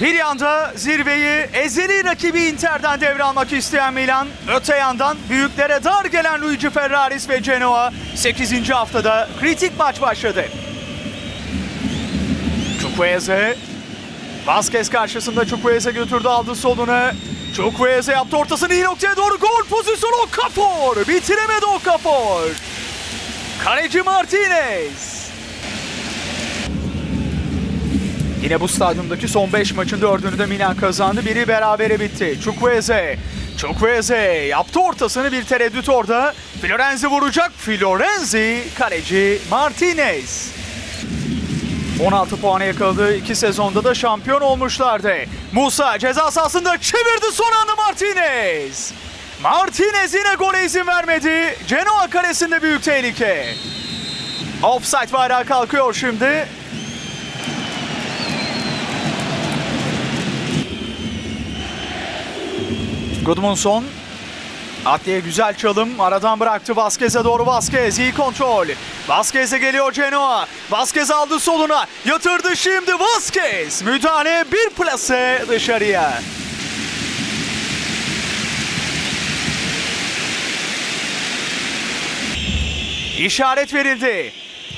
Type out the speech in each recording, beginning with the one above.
Bir yanda zirveyi ezeli rakibi Inter'den devralmak isteyen Milan, öte yandan büyüklere dar gelen Luigi Ferraris ve Genoa 8. haftada kritik maç başladı. Chukwueze, Vazquez karşısında Chukwueze götürdü aldı soluna. Chukwueze yaptı ortasını iyi noktaya doğru gol pozisyonu Okafor. Bitiremedi Okafor. Kaleci Martinez. Yine bu stadyumdaki son 5 maçın 4'ünü de Milan kazandı. Biri berabere bitti. Chukwueze. Chukwueze yaptı ortasını bir tereddüt orada. Florenzi vuracak. Florenzi kaleci Martinez. 16 puanı yakaladı. İki sezonda da şampiyon olmuşlardı. Musa ceza sahasında çevirdi son anda Martinez. Martinez yine gole izin vermedi. Genoa kalesinde büyük tehlike. Offside bayrağı kalkıyor şimdi. Gudmundsson Atliye güzel çalım. Aradan bıraktı Vasquez'e doğru Vasquez. iyi kontrol. Vasquez'e geliyor Genoa. Vasquez aldı soluna. Yatırdı şimdi Vasquez. Müdahale bir plase dışarıya. İşaret verildi.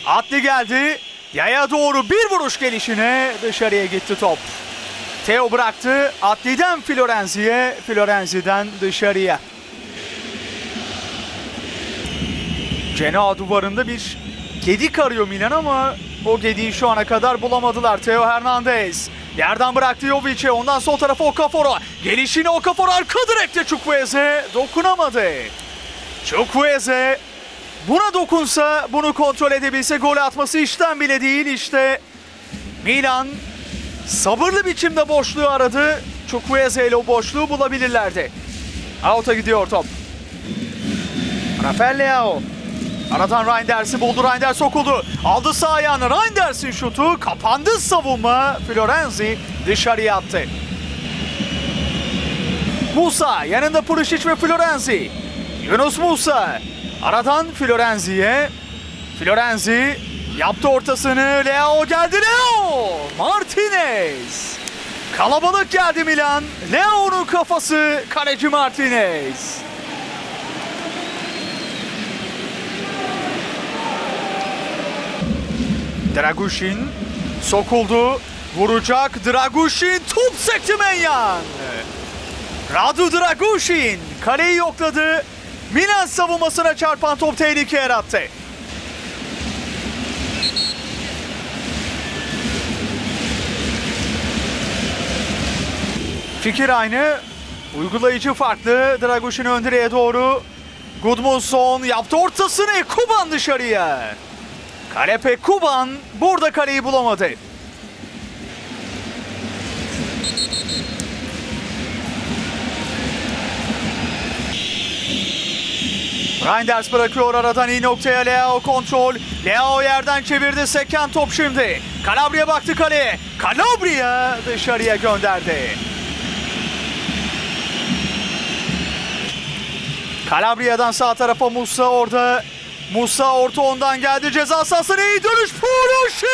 Atli geldi. Yaya doğru bir vuruş gelişine dışarıya gitti top. Teo bıraktı. Atli'den Florenzi'ye, Florenzi'den dışarıya. Genoa duvarında bir gedik arıyor Milan ama o gediği şu ana kadar bulamadılar. Teo Hernandez yerden bıraktı Jovic'e ondan sol tarafa Okafor'a. Gelişine Okafor arka direkte Chukwueze dokunamadı. Chukwueze buna dokunsa bunu kontrol edebilse gol atması işten bile değil işte. Milan sabırlı biçimde boşluğu aradı. Chukwueze ile o boşluğu bulabilirlerdi. Out'a gidiyor top. Rafael Leao. Aradan Reinders'i buldu. Reinders sokuldu. Aldı sağ ayağını. Reinders'in şutu. Kapandı savunma. Florenzi dışarıya attı. Musa yanında Pulisic ve Florenzi. Yunus Musa. Aradan Florenzi'ye. Florenzi yaptı ortasını. Leo geldi. Leo! Martinez. Kalabalık geldi Milan. Leo'nun kafası kaleci Martinez. Dragushin sokuldu. Vuracak Dragushin top sekti Menyan. Radu Dragushin kaleyi yokladı. Milan savunmasına çarpan top tehlike yarattı. Fikir aynı. Uygulayıcı farklı. Dragushin ön direğe doğru. Gudmundsson yaptı ortasını. Kuban dışarıya. Kalepe Kuban burada kaleyi bulamadı. Reinders bırakıyor aradan iyi noktaya Leo kontrol. Leo yerden çevirdi seken top şimdi. Calabria baktı kaleye. Calabria dışarıya gönderdi. Calabria'dan sağ tarafa Musa orada. Musa orta ondan geldi ceza sahasına iyi dönüş Pulisic!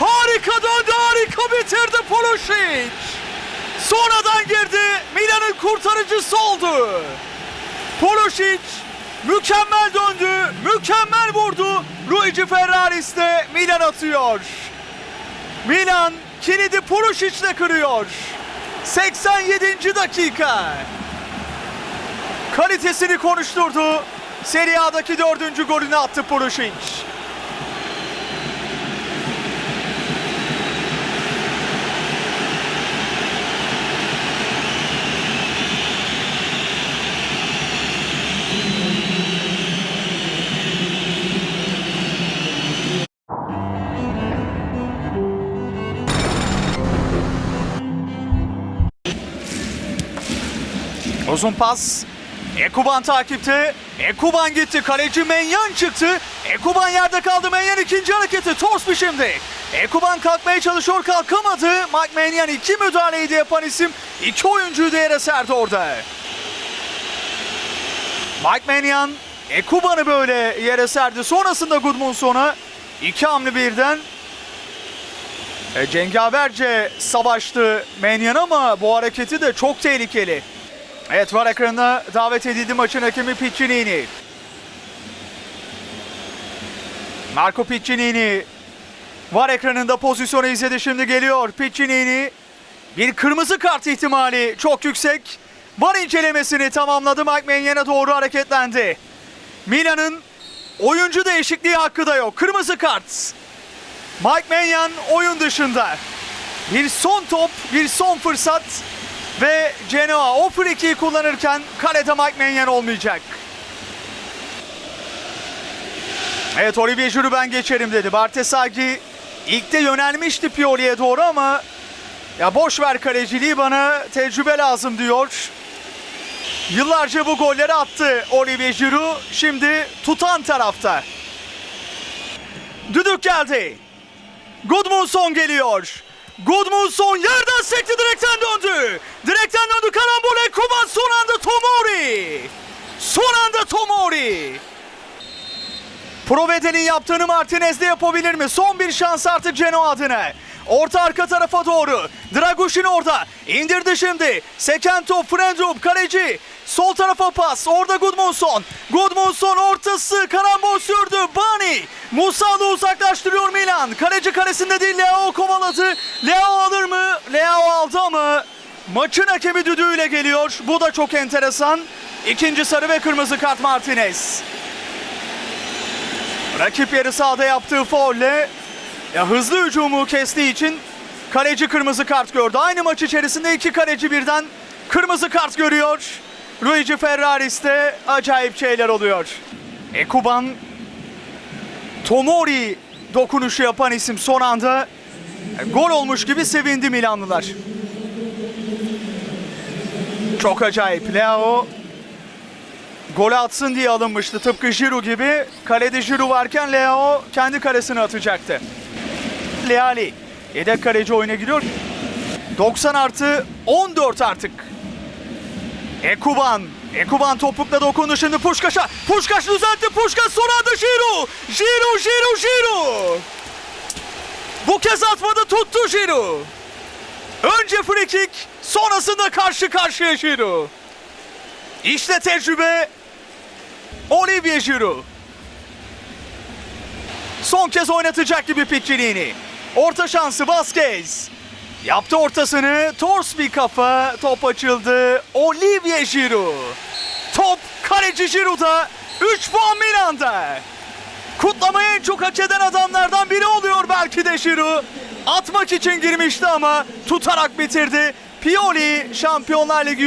Harika döndü harika bitirdi Pulisic! Sonradan girdi Milan'ın kurtarıcısı oldu. Pulisic mükemmel döndü, mükemmel vurdu. Luigi Ferraris de Milan atıyor. Milan kilidi Pulisic'le kırıyor. 87. dakika. Kalitesini konuşturdu. Serie A'daki dördüncü golünü attı Pulisic. Uzun pas. Ekuban takipte. Ekuban gitti. Kaleci Menyan çıktı. Ekuban yerde kaldı. Menyan ikinci hareketi. Tors bir şimdi. Ekuban kalkmaya çalışıyor. Kalkamadı. Mike Menyan iki müdahaleyi de yapan isim. iki oyuncuyu da yere serdi orada. Mike Menyan Ekuban'ı böyle yere serdi. Sonrasında Gudmundsson'a iki hamle birden E, cengaverce savaştı Menyan ama bu hareketi de çok tehlikeli. Evet var ekranına davet edildi maçın hakemi Piccinini. Marco Piccinini var ekranında pozisyonu izledi şimdi geliyor Piccinini. Bir kırmızı kart ihtimali çok yüksek. Var incelemesini tamamladı Mike Mannion'a doğru hareketlendi. Milan'ın oyuncu değişikliği hakkı da yok. Kırmızı kart. Mike Mannion oyun dışında. Bir son top, bir son fırsat ve Genoa o frikiyi kullanırken kalede Mike Mannion olmayacak. Evet Olivier Giroud ben geçerim dedi. Bartesagi ilkte yönelmişti Pioli'ye doğru ama ya boş ver kaleciliği bana tecrübe lazım diyor. Yıllarca bu golleri attı Olivier Giroud. Şimdi tutan tarafta. Düdük geldi. Gudmundsson geliyor. Gudmundsson yerden sekti direkten döndü. Direkten döndü karambole Kuban son anda Tomori. Son anda Tomori. Provedel'in yaptığını Martinez de yapabilir mi? Son bir şans artık Genoa adına. Orta arka tarafa doğru. Draguşin orada. İndirdi şimdi. Seken top Frendrup kaleci. Sol tarafa pas. Orada Gudmundsson. Gudmundsson ortası. Karambol sürdü. Bani. Musa da uzaklaştırıyor Milan. Kaleci kalesinde değil. Leao kovaladı. Leao alır mı? Leao aldı ama maçın hakemi düdüğüyle geliyor. Bu da çok enteresan. İkinci sarı ve kırmızı kart Martinez. Rakip yarı sahada yaptığı faulle ya hızlı hücumu kestiği için kaleci kırmızı kart gördü. Aynı maç içerisinde iki kaleci birden kırmızı kart görüyor. Luigi Ferraris'te acayip şeyler oluyor. Ekuban Tomori dokunuşu yapan isim son anda gol olmuş gibi sevindi Milanlılar. Çok acayip. Leo gol atsın diye alınmıştı. Tıpkı Giroud gibi. Kalede Giroud varken Leo kendi kalesine atacaktı. Leali yedek kaleci oyuna giriyor. 90 artı 14 artık. Ekuban. Ekuban topukla dokundu şimdi Puşkaş'a. Puşkaş düzeltti. Puşkaş son anda Giroud. Giroud, Giroud, Giroud. Bu kez atmadı tuttu Giroud. Önce free kick, sonrasında karşı karşıya Giroud. İşte tecrübe Olivier Giroud. Son kez oynatacak gibi Piccinini. Orta şansı Vasquez. Yaptı ortasını. Tors bir kafa. Top açıldı. Olivier Giroud. Top kaleci Giroud'a. 3 puan Milan'da. Kutlamayı en çok hak eden adamlardan biri oluyor belki de Giroud. Atmak için girmişti ama tutarak bitirdi. Pioli Şampiyonlar Ligi